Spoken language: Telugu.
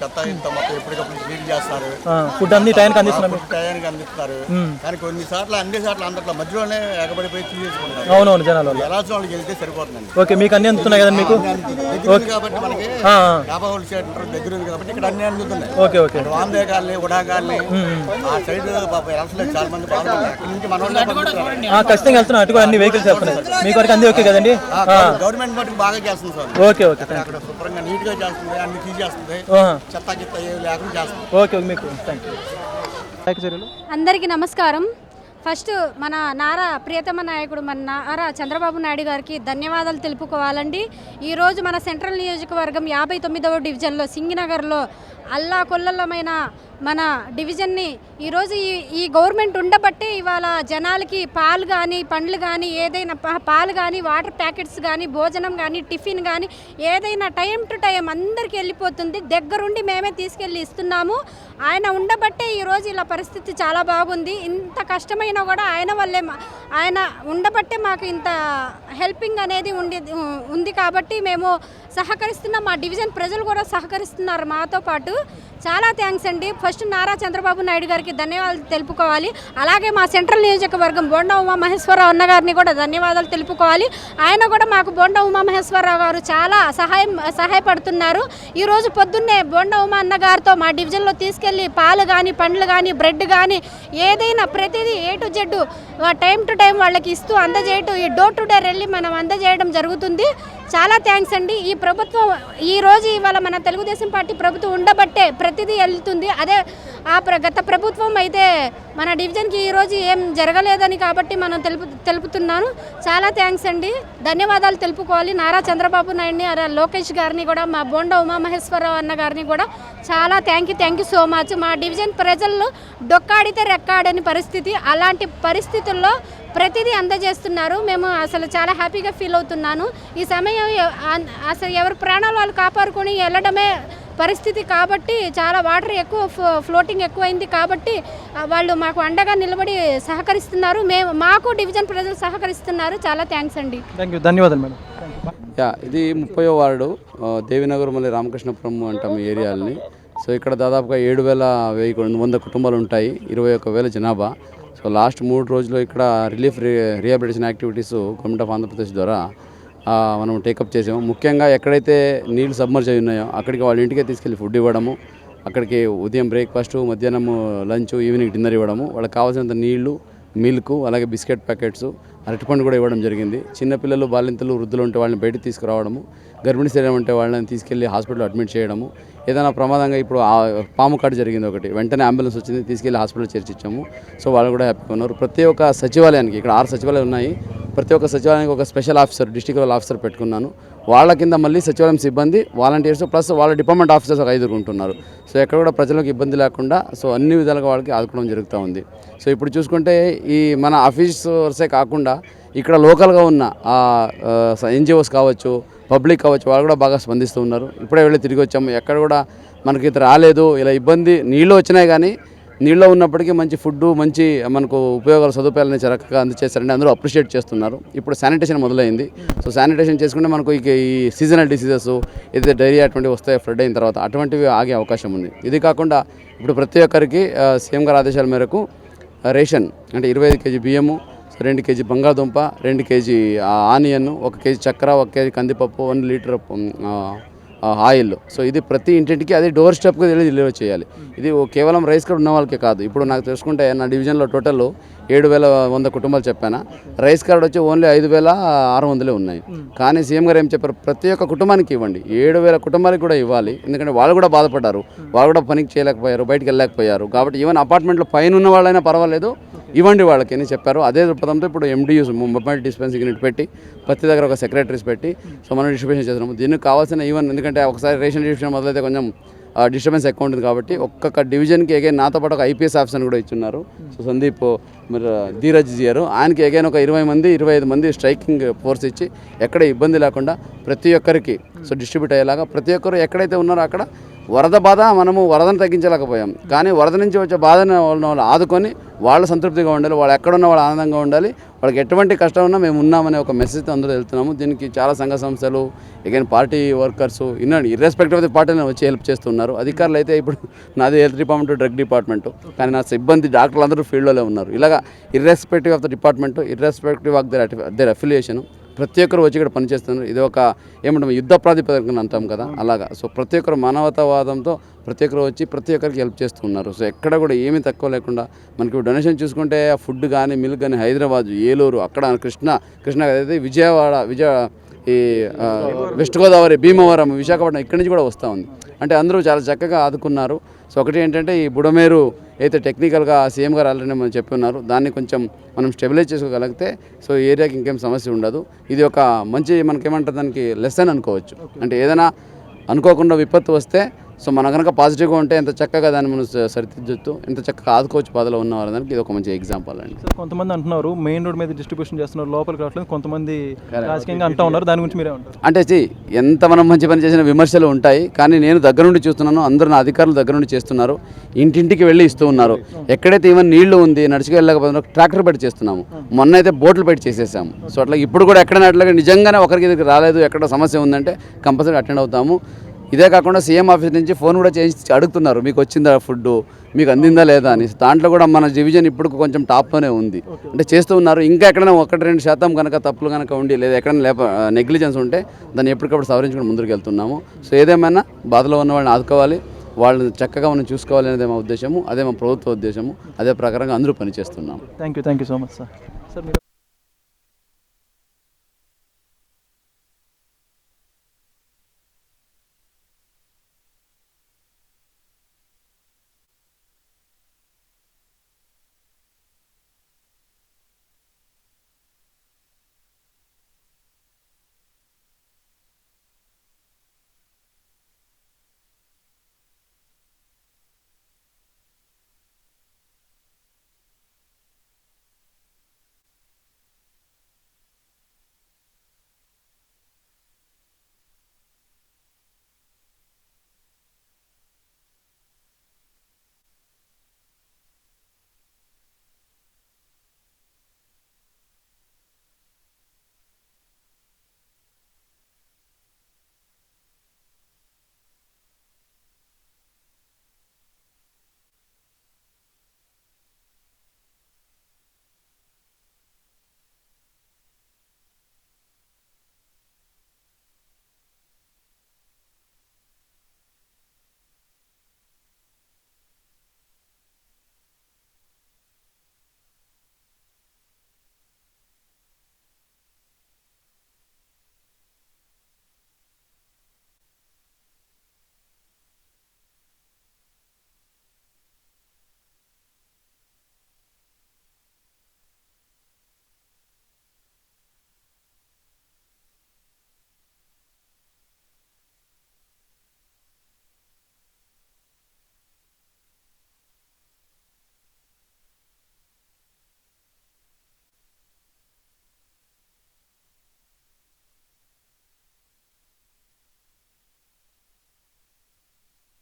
చెత్త ఇంత మొత్తం ఎప్పటికప్పుడు క్లీన్ చేస్తారు. ఫుడ్ అన్ని టైంకి అందిస్తున్నాం ఫుడ్ టయానికి అందిస్తారు. కానీ కొన్ని సార్లు అన్ని సార్లు అందట్లో మధ్యలోనే ఎగబడిపోయి తీసేసుకుంటారు. అవునవును జనాల ఎలా వాళ్ళకి వెళ్తే సరిపోతుందండి. ఓకే మీకు అన్ని అందుతున్నాయి కదండి మీకు? ఉంది కాబట్టి మనకి. యాభై దగ్గర ఉంది కాబట్టి ఇక్కడ అన్ని అందుతున్నాయి ఓకే ఓకే. వాందే కాలనీ ఉడా కాలనీ ఆ సైడ్ చాలా మంది ఖచ్చితంగా వెళ్తున్నాం. అటు కూడా అన్ని వెహికల్స్ వెళ్తున్నాయి. మీకు వరకు అన్ని ఓకే కదండి? గవర్నమెంట్ మటుకు బాగా చేస్తుంది సార్ ఓకే ఓకే అక్కడ శుభ్రంగా నీట్గా చేస్తుంది అన్ని తీసేస్తుంది. చెత్త ఏమి లేకుండా చేస్తుంది. ఓకే మీకు థ్యాంక్ యూ అందరికీ నమస్కారం. ఫస్ట్ మన నారా ప్రియతమ నాయకుడు మన నారా చంద్రబాబు నాయుడు గారికి ధన్యవాదాలు తెలుపుకోవాలండి. ఈరోజు మన సెంట్రల్ నియోజకవర్గం యాభై తొమ్మిదవ డివిజన్లో సింగినగర్లో అల్లా కొల్లలమైన మన డివిజన్ని ఈరోజు ఈ ఈ గవర్నమెంట్ ఉండబట్టే ఇవాళ జనాలకి పాలు కానీ పండ్లు కానీ ఏదైనా పాలు కానీ వాటర్ ప్యాకెట్స్ కానీ భోజనం కానీ టిఫిన్ కానీ ఏదైనా టైం టు టైం అందరికీ వెళ్ళిపోతుంది. దగ్గరుండి మేమే తీసుకెళ్ళి ఇస్తున్నాము. ఆయన ఉండబట్టే ఈరోజు ఇలా పరిస్థితి చాలా బాగుంది. ఇంత కష్టమైనా కూడా ఆయన వల్లే ఆయన ఉండబట్టే మాకు ఇంత హెల్పింగ్ అనేది ఉండి ఉంది కాబట్టి మేము సహకరిస్తున్నాం. మా డివిజన్ ప్రజలు కూడా సహకరిస్తున్నారు మాతో పాటు. చాలా థ్యాంక్స్ అండి. ఫస్ట్ నారా చంద్రబాబు నాయుడు గారికి ధన్యవాదాలు తెలుపుకోవాలి. అలాగే మా సెంట్రల్ నియోజకవర్గం బోండా ఉమామహేశ్వరరావు అన్న గారిని కూడా ధన్యవాదాలు తెలుపుకోవాలి. ఆయన కూడా మాకు బోండా ఉమామహేశ్వరరావు గారు చాలా సహాయం సహాయపడుతున్నారు. ఈరోజు పొద్దున్నే బోండా ఉమా అన్న గారితో మా డివిజన్లో తీసుకెళ్ళి పాలు కానీ పండ్లు కానీ బ్రెడ్ కానీ ఏదైనా ప్రతిదీ A to Z time to time వాళ్ళకి ఇస్తూ అందజేయటం ఈ డోర్ టు డోర్ వెళ్ళి మనం అందజేయడం జరుగుతుంది. చాలా థ్యాంక్స్ అండి. ఈ ప్రభుత్వం ఈ రోజు ఇవాళ మన తెలుగుదేశం పార్టీ ప్రభుత్వం ఉండబట్టే ప్రతిదీ వెళ్తుంది. అదే ఆ ప్ర గత ప్రభుత్వం అయితే మన డివిజన్కి ఈరోజు ఏం జరగలేదని కాబట్టి మనం తెలుపు తెలుపుతున్నాను. చాలా థ్యాంక్స్ అండి. ధన్యవాదాలు తెలుపుకోవాలి. నారా చంద్రబాబు నాయుడిని అలా లోకేష్ గారిని కూడా మా బోండా ఉమామహేశ్వరరావు అన్న గారిని కూడా చాలా thank you thank you so much. మా డివిజన్ ప్రజల్లో డొక్కాడితే రెక్కాడని పరిస్థితి అలాంటి పరిస్థితుల్లో ప్రతిదీ అందజేస్తున్నారు. మేము అసలు చాలా హ్యాపీగా ఫీల్ అవుతున్నాను. ఈ సమయం అసలు ఎవరి ప్రాణాలు వాళ్ళు కాపాడుకొని వెళ్ళడమే పరిస్థితి కాబట్టి చాలా వాటర్ ఎక్కువ ఫ్లో- ఫ్లోటింగ్ ఎక్కువైంది కాబట్టి వాళ్ళు మాకు అండగా నిలబడి సహకరిస్తున్నారు. మేము మాకు డివిజన్ ప్రజలు సహకరిస్తున్నారు. చాలా థ్యాంక్స్ అండి. థ్యాంక్ యూ ధన్యవాదాలు మేడం. యూ ఇది ముప్పయో వార్డు. దేవినగర్ మళ్ళీ రామకృష్ణపురం అంటాం ఏరియాలని. సో ఇక్కడ దాదాపుగా ఏడు వేల వెయ్యి వంద కుటుంబాలు ఉంటాయి. ఇరవై ఒక్క వేల జనాభా. సో లాస్ట్ మూడు రోజులు ఇక్కడ రిలీఫ్ రి rehabilitation activities government of Andhra Pradesh ద్వారా మనం టేకప్ చేసాము. ముఖ్యంగా ఎక్కడైతే నీళ్ళు సబ్మర్జ్ అయి ఉన్నాయో అక్కడికి వాళ్ళ ఇంటికే తీసుకెళ్ళి ఫుడ్ ఇవ్వడము అక్కడికి ఉదయం బ్రేక్ఫాస్ట్ మధ్యాహ్నం లంచ్ ఈవినింగ్ డిన్నర్ ఇవ్వడము వాళ్ళకి కావాల్సినంత నీళ్ళు మిల్క్ అలాగే బిస్కెట్ ప్యాకెట్స్ అరటిపండు కూడా ఇవ్వడం జరిగింది. చిన్నపిల్లలు బాలింతలు వృద్ధులు ఉంటే వాళ్ళని బయట తీసుకురావడము గర్భిణీ శరీరం ఉంటే వాళ్ళని తీసుకెళ్ళి హాస్పిటల్ అడ్మిట్ చేయడము. ఏదైనా ప్రమాదంగా ఇప్పుడు పాము కాటు జరిగింది ఒకటి. వెంటనే అంబులెన్స్ వచ్చింది తీసుకెళ్ళి హాస్పిటల్ చేర్చిచ్చాము. సో వాళ్ళు కూడా హ్యాపీగా ఉన్నారు. ప్రతి ఒక్క సచివాలయానికి ఇక్కడ ఆరు సచివాలయాలు ఉన్నాయి. ప్రతి ఒక్క సచివాలయానికి ఒక special officer district level officer పెట్టుకున్నాను. వాళ్ళ కింద మళ్ళీ సచివాలయం సిబ్బంది వాలంటీర్స్ ప్లస్ వాళ్ళ డిపార్ట్మెంట్ ఆఫీసర్స్ ఒక ఐదుగురు ఉంటున్నారు. సో ఎక్కడ కూడా ప్రజలకు ఇబ్బంది లేకుండా సో అన్ని విధాలుగా వాళ్ళకి ఆదుకోవడం జరుగుతూ ఉంది. సో ఇప్పుడు చూసుకుంటే ఈ మన ఆఫీసర్సే కాకుండా ఇక్కడ లోకల్గా ఉన్న ఎన్జిఓస్ కావచ్చు పబ్లిక్ కావచ్చు వాళ్ళు కూడా బాగా స్పందిస్తూ ఉన్నారు. ఇప్పుడే వెళ్ళి తిరిగి వచ్చాము. ఎక్కడ కూడా మనకి ఇది రాలేదు. ఇలా ఇబ్బంది నీళ్ళు వచ్చినాయి కానీ నీళ్ళలో ఉన్నప్పటికీ మంచి ఫుడ్ మంచి మనకు ఉపయోగాలు సదుపాయాలని చక్కగా అందజేశారని అందరూ అప్రిషియేట్ చేస్తున్నారు. ఇప్పుడు శానిటేషన్ మొదలైంది. సో శానిటేషన్ చేసుకుంటే మనకు ఇక ఈ సీజనల్ డిసీజెస్ ఏదైతే డైరియా అటువంటివి వస్తాయో ఫ్లడ్ అయిన తర్వాత అటువంటివి ఆగే అవకాశం ఉంది. ఇది కాకుండా ఇప్పుడు ప్రతి ఒక్కరికి సీఎం గారి ఆదేశాల మేరకు రేషన్ అంటే ఇరవై ఐదు కేజీ బియ్యము సో రెండు కేజీ బంగాళదుంప రెండు కేజీ ఆనియన్ ఒక కేజీ చక్కెర ఒక కేజీ కందిపప్పు వన్ లీటర్ ఆయిల్. సో ఇది ప్రతి ఇంటింటికి అది డోర్ స్టెప్కి వెళ్ళి డెలివరీ చేయాలి. ఇది కేవలం రైస్ కార్డ్ ఉన్న వాళ్ళకే కాదు. ఇప్పుడు నాకు తెలుసుకుంటే నా డివిజన్లో టోటల్ ఏడు వేల వంద కుటుంబాలు చెప్పాను. రైస్ కార్డ్ వచ్చి ఓన్లీ ఐదు వేల ఆరు వందలే ఉన్నాయి. కానీ సీఎం గారు ఏం చెప్పారు? ప్రతి ఒక్క కుటుంబానికి ఇవ్వండి. ఏడు వేల కుటుంబానికి కూడా ఇవ్వాలి. ఎందుకంటే వాళ్ళు కూడా బాధపడ్డారు. వాళ్ళు కూడా పనికి చేయలేకపోయారు బయటికి వెళ్ళలేకపోయారు. కాబట్టి ఈవెన్ అపార్ట్మెంట్లో పైన ఉన్న వాళ్ళైనా పర్వాలేదు. ఇవ్వండి వాళ్ళకి అని చెప్పారు. అదే దృక్పథంతో ఇప్పుడు ఎండియూస్ మొబైల్ డిస్పెన్సింగ్ యూనిట్ పెట్టి ప్రతి దగ్గర ఒక సెక్రటరీస్ పెట్టి సో మనం డిస్ట్రిబ్యూషన్ చేస్తున్నాము. దీనికి కావాల్సిన ఈవెన్ ఎందుకంటే ఒకసారి రేషన్ డిస్ట్రిబ్యూషన్ మొదలైతే కొంచెం డిస్టర్బెన్స్ ఎక్కువ ఉంటుంది కాబట్టి ఒక్కొక్క డివిజన్కి ఎగైన్ నాతో పాటు ఒక ఐపీఎస్ ఆఫీసర్ కూడా ఇచ్చున్నారు. సో సందీప్ మీరు ధీరజ్ గారు ఆయనకి ఎగైన్ ఒక ఇరవై మంది ఇరవై ఐదు మంది స్ట్రైకింగ్ ఫోర్స్ ఇచ్చి ఎక్కడ ఇబ్బంది లేకుండా ప్రతి ఒక్కరికి సో డిస్ట్రిబ్యూట్ అయ్యేలాగా ప్రతి ఒక్కరు ఎక్కడైతే ఉన్నారో అక్కడ వరద బాధ మనము వరదను తగ్గించలేకపోయాం. కానీ వరద నుంచి వచ్చే బాధను వాళ్ళని వాళ్ళు ఆదుకొని వాళ్ళు సంతృప్తిగా ఉండాలి వాళ్ళు ఎక్కడున్నా వాళ్ళు ఆనందంగా ఉండాలి వాళ్ళకి ఎటువంటి కష్టం ఉన్నా మేము ఉన్నామనే ఒక మెసేజ్తో అందరూ వెళ్తున్నాము. దీనికి చాలా సంఘ సంస్థలు అగైన్ పార్టీ వర్కర్స్ ఇన్న ఇర్రెస్పెక్టివ్ ఆఫ్ ది పార్టీని వచ్చి హెల్ప్ చేస్తున్నారు. అధికారులు అయితే ఇప్పుడు నాది హెల్త్ డిపార్ట్మెంట్ డ్రగ్ డిపార్ట్మెంట్ కానీ నా సిబ్బంది డాక్టర్లు అందరూ ఫీల్డ్లోనే ఉన్నారు. ఇలాగా irrespective of the department irrespective of their their affiliation ప్రతి ఒక్కరు వచ్చి ఇక్కడ పనిచేస్తున్నారు. ఇది ఒక ఏమంటాం యుద్ధ ప్రాతిపదికన అంటాం కదా అలాగా. సో ప్రతి ఒక్కరు మానవతావాదంతో ప్రతి ఒక్కరు వచ్చి ప్రతి ఒక్కరికి హెల్ప్ చేస్తున్నారు సో ఎక్కడ కూడా ఏమీ తక్కువ లేకుండా మనకి డొనేషన్ చూసుకుంటే ఫుడ్ కానీ మిల్క్ కానీ హైదరాబాద్ ఏలూరు అక్కడ కృష్ణ కృష్ణ అయితే విజయవాడ విజయ ఈ వెస్ట్ గోదావరి భీమవరం విశాఖపట్నం ఇక్కడి నుంచి కూడా వస్తూ ఉంది. అంటే అందరూ చాలా చక్కగా ఆదుకున్నారు. సో ఒకటి ఏంటంటే ఈ బుడమేరు అయితే టెక్నికల్గా సీఎం గారు ఆల్రెడీ మనం చెప్పున్నారు దాన్ని కొంచెం మనం స్టెబిలైజ్ చేసుకోగలిగితే సో ఈ ఏరియాకి ఇంకేం సమస్య ఉండదు. ఇది ఒక మంచి మనకేమంటారు దానికి లెసన్ అనుకోవచ్చు. అంటే ఏదైనా అనుకోకుండా విపత్తు వస్తే సో మన కనుక పాజిటివ్గా ఉంటే ఎంత చక్కగా దాన్ని మనం సరిదిద్దొచ్చు ఎంత చక్కగా ఆదుకోవచ్చు బాధలో ఉన్న వాళ్ళకి ఇది ఒక మంచి ఎగ్జాంపుల్ అండి. సార్ కొంతమంది అంటున్నారు మెయిన్ రోడ్ మీద డిస్ట్రిబ్యూషన్ చేస్తున్నారు లోపలికి రావట్లేదు కొంతమంది రాజకీయంగా అంటూ ఉన్నారు దాని గురించి మీరే ఉంటారు. అంటే చి ఎంత మనం మంచి పని చేసిన విమర్శలు ఉంటాయి కానీ నేను దగ్గర నుండి చూస్తున్నాను అందరూ నా అధికారులు దగ్గర నుండి చేస్తున్నారు ఇంటింటికి వెళ్ళి ఇస్తూ ఉన్నారు. ఎక్కడైతే ఈవెన్ నీళ్ళు ఉంది నడుచుకు వెళ్ళకపోతున్నా ట్రాక్టర్ పెట్టి చేస్తున్నాము. మొన్న అయితే బోట్లు పెట్టి చేసేసాము. సో అట్లా ఇప్పుడు కూడా ఎక్కడైనా అట్లాగే నిజంగానే ఒకరికి రాలేదు ఎక్కడ సమస్య ఉందంటే కంపల్సరీ అటెండ్ అవుతాము. ఇదే కాకుండా సీఎం ఆఫీస్ నుంచి ఫోన్ కూడా చేసి అడుగుతున్నారు మీకు వచ్చిందా ఫుడ్ మీకు అందిందా లేదా? అని దాంట్లో కూడా మన డివిజన్ ఇప్పుడు కొంచెం టాప్లోనే ఉంది. అంటే చేస్తూ ఉన్నారు. ఇంకా ఎక్కడైనా ఒకటి రెండు శాతం కనుక తప్పులు కనుక ఉండి లేదా ఎక్కడైనా లేప నెగ్లిజెన్స్ ఉంటే దాన్ని ఎప్పటికప్పుడు సవరించుకుని ముందుకు వెళ్తున్నాము. సో ఏదేమైనా బాధలో ఉన్న వాళ్ళని ఆదుకోవాలి. వాళ్ళని చక్కగా మనం చూసుకోవాలి అనేది మా ఉద్దేశము. అదే మా ప్రభుత్వ ఉద్దేశము. అదే ప్రకారంగా అందరూ పనిచేస్తున్నాము. Thank you thank you so much sir sir